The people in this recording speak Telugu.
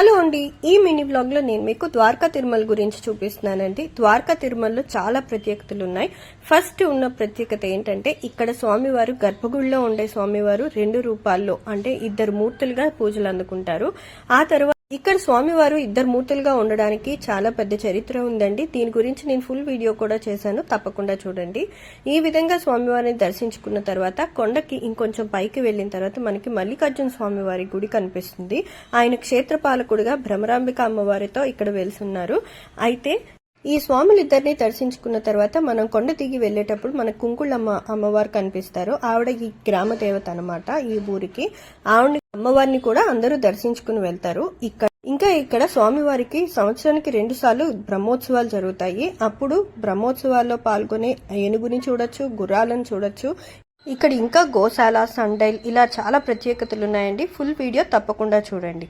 హలో అండి. ఈ మినీ బ్లాగ్లో నేను మీకు ద్వారకా తిరుమల గురించి చూపిస్తున్నానండి. ద్వారకా తిరుమలలో చాలా ప్రత్యేకతలు ఉన్నాయి. ఫస్ట్ ఉన్న ప్రత్యేకత ఏంటంటే ఇక్కడ స్వామివారు గర్భగుడిలో ఉండే స్వామివారు రెండు రూపాల్లో అంటే ఇద్దరు మూర్తులుగా పూజలు అందుకుంటారు. ఆ తర్వాత ఇక్కడ స్వామివారు ఇద్దరు మూర్తులుగా ఉండడానికి చాలా పెద్ద చరిత్ర ఉందండి. దీని గురించి నేను ఫుల్ వీడియో కూడా చేశాను. తప్పకుండా చూడండి. ఈ విధంగా స్వామివారిని దర్శించుకున్న తర్వాత కొండకి ఇంకొంచెం పైకి వెళ్ళిన తర్వాత మనకి మల్లికార్జున స్వామివారి గుడి కనిపిస్తుంది. ఆయన క్షేత్రపాలకుడిగా భ్రమరాంబిక అమ్మవారితో ఇక్కడ వెలుసున్నారు అయితే ఈ స్వాములిద్దరిని దర్శించుకున్న తర్వాత మనం కొండ దిగి వెళ్ళేటప్పుడు మన కుంకుళమ్మ అమ్మవారు కనిపిస్తారు. ఆవిడ ఈ గ్రామ దేవత అనమాట ఈ ఊరికి. ఆవిడ అమ్మవారిని కూడా అందరూ దర్శించుకుని వెళ్తారు. ఇక్కడ ఇంకా ఇక్కడ స్వామివారికి సంవత్సరానికి రెండు సార్లు బ్రహ్మోత్సవాలు జరుగుతాయి. అప్పుడు బ్రహ్మోత్సవాల్లో పాల్గొనే ఏనుగుని చూడొచ్చు గుర్రాలను చూడొచ్చు. ఇక్కడ ఇంకా గోశాల సండైల్ ఇలా చాలా ప్రత్యేకతలు ఉన్నాయండి. ఫుల్ వీడియో తప్పకుండా చూడండి.